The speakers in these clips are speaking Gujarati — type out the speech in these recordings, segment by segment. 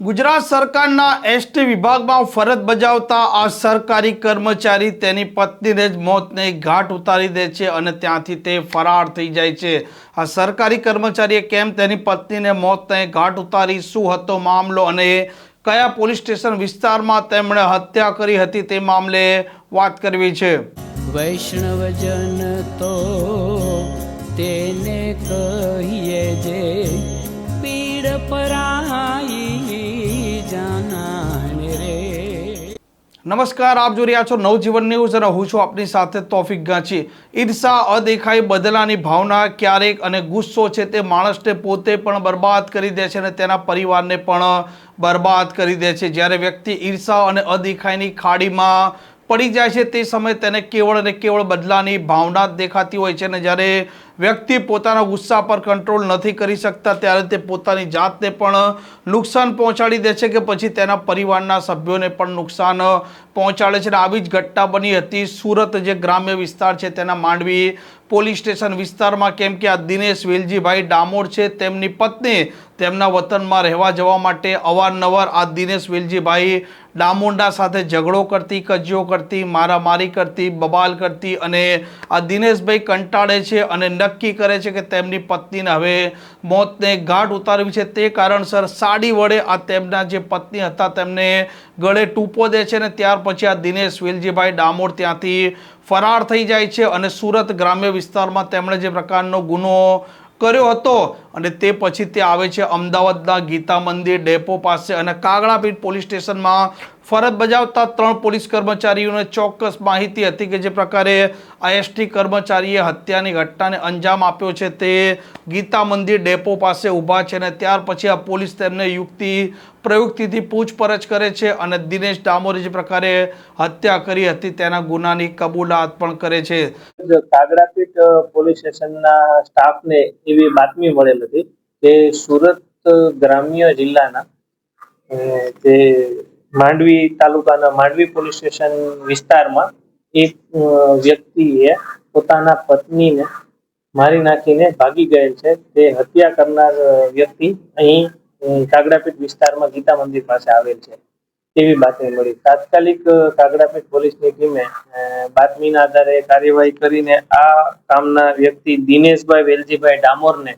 ગુજરાત સરકારના એસટી વિભાગમાં ફરજ બજાવતા આ સરકારી કર્મચારી તેની પત્નીને જ મોતને ઘાટ ઉતારી દે છે અને ત્યાંથી તે ફરાર થઈ જાય છે. આ સરકારી કર્મચારીએ કેમ તેની પત્નીને મોતને ઘાટ ઉતારી, શું હતો મામલો અને કયા પોલીસ સ્ટેશન વિસ્તારમાં તેમણે હત્યા કરી હતી તે મામલે વાત કરવી છે. વૈષ્ણવજન તો તેને કહીએ જે પીડ પરાઈ નમસ્કાર, આપ જોઈ રહ્યા છો નવજીવન ન્યૂઝ અને હું છું આપની સાથે તોફિક ગાંચી. ઈર્ષા, અદેખાઈ, બદલાની ભાવના ક્યારેક અને ગુસ્સો છે તે માણસને પોતે પણ બરબાદ કરી દે છે અને તેના પરિવારને પણ બરબાદ કરી દે છે. જ્યારે વ્યક્તિ ઈર્ષા અને અદેખાઈની ખાડીમાં પડી જાય છે, તે સમયે તેને કેવળ અને કેવળ બદલાની ભાવના જ દેખાતી હોય છે અને જ્યારે વ્યક્તિ પોતાના ગુસ્સા પર કંટ્રોલ નથી કરી શકતા, ત્યારે તે પોતાની જાતને પણ નુકસાન પહોંચાડી દે છે કે પછી તેના પરિવારના સભ્યોને પણ નુકસાન પહોંચાડે છે. અને આવી જ ઘટના બની હતી સુરત, જે ગ્રામ્ય વિસ્તાર છે, તેના માંડવી પોલીસ સ્ટેશન વિસ્તારમાં. કેમ કે આ દિનેશ વેલજીભાઈ ડામોર છે, તેમની પત્ની તેમના વતનમાં રહેવા જવા માટે અવારનવાર આ દિનેશ વેલજીભાઈ ડામોંડા સાથે ઝઘડો કરતી, કજિયો કરતી, મારામારી કરતી, બબાલ કરતી અને આ દિનેશભાઈ કંટાળે છે અને નક્કી કરે છે કે તેમની પત્નીને હવે મોતને ઘાટ ઉતારવી છે. તે કારણસર સાડી વડે આ તેમના જે પત્ની હતા તેમને ગળે ટૂંપો દે છે અને ત્યાર પછી આ દિનેશ વેલજીભાઈ ડામોર ત્યાંથી ફરાર થઈ જાય છે અને સુરત ગ્રામ્ય વિસ્તારમાં તેમણે જે પ્રકારનો ગુનો કર્યો હતો અને તે પછી તે આવે છે અમદાવાદના ગીતા મંદિર ડેપો પાસે અને કાગડાપીઠ પોલીસ સ્ટેશનમાં ફરજ બજાવતા ત્રણ પોલીસ કર્મચારીઓને ચોક્કસ માહિતી હતી કે જે પ્રકારે આઈએસટી એસટી કર્મચારીએ હત્યાની ઘટનાને અંજામ આપ્યો છે તે ગીતા મંદિર ડેપો પાસે ઊભા છે અને ત્યાર પછી આ પોલીસ તેમને યુક્તિ પ્રયુક્તિથી પૂછપરછ કરે છે અને દિનેશ ડામોરે જે પ્રકારે હત્યા કરી હતી તેના ગુનાની કબૂલાત પણ કરે છે. કાગડાપીઠ પોલીસ સ્ટેશનના સ્ટાફને એવી બાતમી મળેલ હતી કે સુરત ગ્રામ્ય જિલ્લાના જે માંડવી તાલુકાના માંડવી પોલીસ સ્ટેશન વિસ્તારમાં એક વ્યક્તિએ પોતાના પત્નીને મારી નાખીને ભાગી ગયેલ છે. તે હત્યા કરનાર વ્યક્તિ અહીં કાગડાપીઠ વિસ્તારમાં ગીતા મંદિર પાસે આવેલ છે. તેવી બાતમી મળી. તાત્કાલિક કાગડાપીઠ પોલીસની ટીમે બાતમીના આધારે કાર્યવાહી કરીને આ કામના વ્યક્તિ દિનેશભાઈ વેલજીભાઈ ડામોરને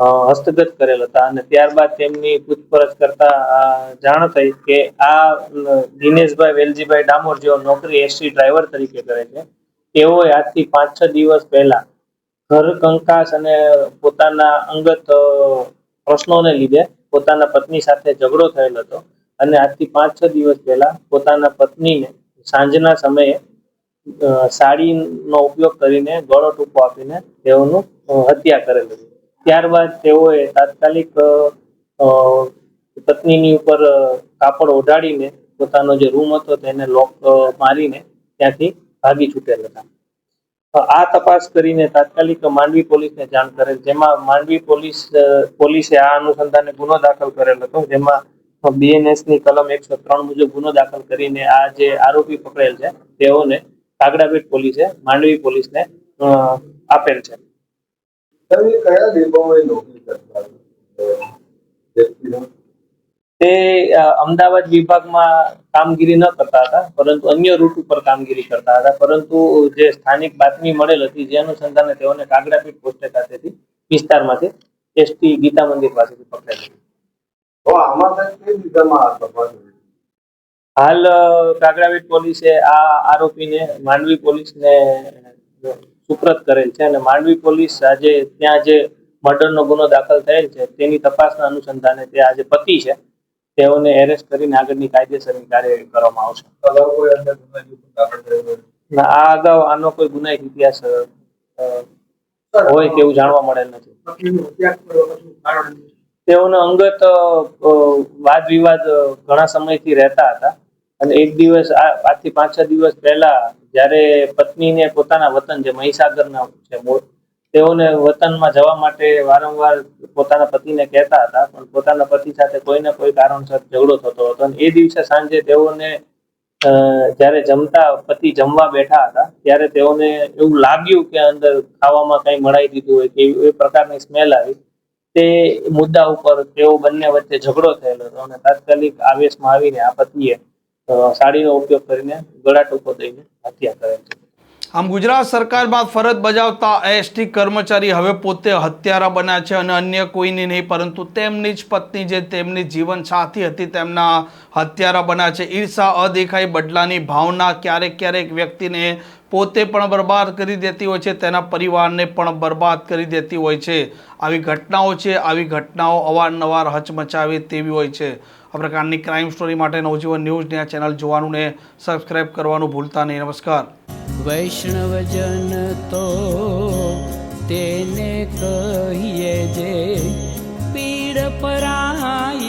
હસ્તગત કરેલ હતા અને ત્યારબાદ તેમની પૂછપરછ કરતા જાણ થઈ કે આ દિનેશભાઈ વેલજીભાઈ ડામોર જેઓ નોકરી એસટી ડ્રાઈવર તરીકે કરે છે, તેઓએ આજથી પાંચ છ દિવસ પહેલા ઘર કંકાસ અને પોતાના અંગત પ્રશ્નોને લીધે પોતાના પત્ની સાથે ઝઘડો થયેલ હતો અને આજથી પાંચ છ દિવસ પહેલા પોતાના પત્નીને સાંજના સમયે સાડીનો ઉપયોગ કરીને ગળો ટૂંકો આપીને તેઓનું હત્યા કરેલ હતી. ત્યારબાદ તેઓએ તાત્કાલિક પત્નીની ઉપર કાપડ ઓઢાડીને પોતાનો જે રૂમ હતો તેને લોક મારીને ત્યાંથી ભાગી છૂટેલ હતા. આ તપાસ કરીને તાત્કાલિક માંડવી પોલીસને જાણ કરેલ, જેમાં માંડવી પોલીસ પોલીસે આ અનુસંધાને ગુનો દાખલ કરેલ હતો, જેમાં બીએનએસની કલમ એકસો ત્રણ મુજબ ગુનો દાખલ કરીને આ જે આરોપી પકડેલ છે, તેઓને કાગડાપીઠ પોલીસે, માંડવી પોલીસને આપેલ છે. તમે કયા ડેપોમાં નોકરી કરતા તે અમદાવાદ વિભાગમાં કામગીરી ન કરતા હતા પરંતુ અન્ય રૂટ ઉપર કામગીરી કરતા હતા. પરંતુ જે સ્થાનિક બાતમી મળેલ હતી જે અનુસંધાને તેઓને કાગડાપીઠ પોસ્ટે ખાતેથી વિસ્તારમાંથી એસટી ગીતા મંદિર પાસેથી પકડાયેલી? હાલ કાગડાપીઠ પોલીસે આ આરોપીને માંડવી પોલીસને સુપ્રત કરેલ છે અને માંડવી પોલીસ આજે ત્યાં જે મર્ડરનો ગુનો દાખલ થયેલ છે તેની તપાસના અનુસંધાને તે આજે પતિ છે. તેઓને એરેસ્ટ કરીને આગળની કાયદેસરની કાર્યવાહી કરવામાં આવશે? ના, આ અગાઉ આનો કોઈ ગુનાહિત ઇતિહાસ હોય તેવું જાણવા મળેલ નથી. તેઓનો અંગત વાદ વિવાદ ઘણા સમયથી રહેતા હતા. અને એક દિવસ આજથી પાંચ છ દિવસ પહેલા જ્યારે પત્નીને પોતાના વતન જે મહીસાગરના છે મૂળ, તેઓને વતનમાં જવા માટે વારંવાર પોતાના પતિને કહેતા હતા, પણ પોતાના પતિ સાથે કોઈને કોઈ કારણસર ઝઘડો થતો હતો. અને એ દિવસે સાંજે તેઓને જ્યારે જમતા પતિ જમવા બેઠા હતા, ત્યારે તેઓને એવું લાગ્યું કે અંદર ખાવામાં કંઈ મળાઈ દીધું હોય કે એ પ્રકારની સ્મેલ આવી. તે મુદ્દા ઉપર તેઓ બંને વચ્ચે ઝઘડો થયેલો હતો અને તાત્કાલિક આવેશમાં આવીને આ પતિએ સાડીનો ઉપયોગ કરીને ગળા ટૂંકો દઈને હત્યા કરેલ છે. આમ ગુજરાત સરકારમાં ફરજ બજાવતા એસટી કર્મચારી હવે પોતે હત્યારા બન્યા છે અને અન્ય કોઈની નહીં, પરંતુ તેમની જ પત્ની જે તેમની જીવન સાથી હતી તેમના હત્યારા બન્યા છે. ઈર્ષા અદેખાઈ બદલાની ભાવના ક્યારેક ક્યારેક વ્યક્તિને પોતે પણ બરબાદ કરી દેતી હોય છે, તેના પરિવારને પણ બરબાદ કરી દેતી હોય છે. આવી ઘટનાઓ છે, આવી ઘટનાઓ અવારનવાર હચમચાવે તેવી હોય છે. આ પ્રકારની ક્રાઇમ સ્ટોરી માટે નવજીવન ન્યૂઝને આ ચેનલ જોવાનું ને સબસ્ક્રાઇબ કરવાનું ભૂલતા નહીં. નમસ્કાર. વૈષ્ણવજન તો તેને કહીએ જે પીડ પરાઈ